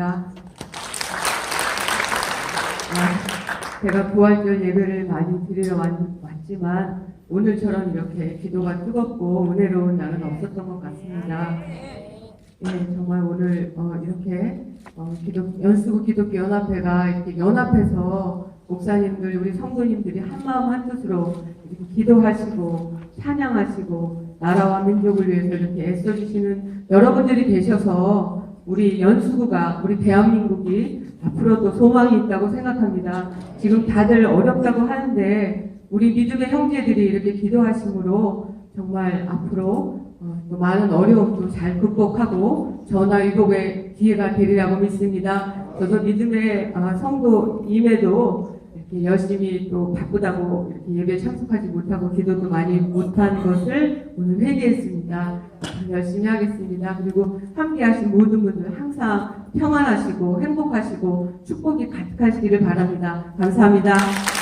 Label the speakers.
Speaker 1: 감사합니다. 아, 제가 부활절 예배를 많이 드리러 왔, 왔지만 오늘처럼 이렇게 기도가 뜨겁고 은혜로운 날은 없었던 것 같습니다. 예, 정말 오늘 어, 이렇게 어, 기독, 연수구 기독교 연합회가 이렇게 연합해서 목사님들 우리 성도님들이 한 마음 한 뜻으로 기도하시고 찬양하시고 나라와 민족을 위해서 이렇게 애써주시는 여러분들이 계셔서 우리 연수구가 우리 대한민국이 앞으로도 소망이 있다고 생각합니다. 지금 다들 어렵다고 하는데 우리 믿음의 형제들이 이렇게 기도하심으로 정말 앞으로 어, 또 많은 어려움도 잘 극복하고 전화위복의 기회가 되리라고 믿습니다. 저도 믿음의 아, 성도임에도 이렇게 열심히 또 바쁘다고 이렇게 예배에 참석하지 못하고 기도도 많이 못한 것을 오늘 회개했습니다. 열심히 하겠습니다. 그리고 함께하신 모든 분들 항상 평안하시고 행복하시고 축복이 가득하시기를 바랍니다. 감사합니다.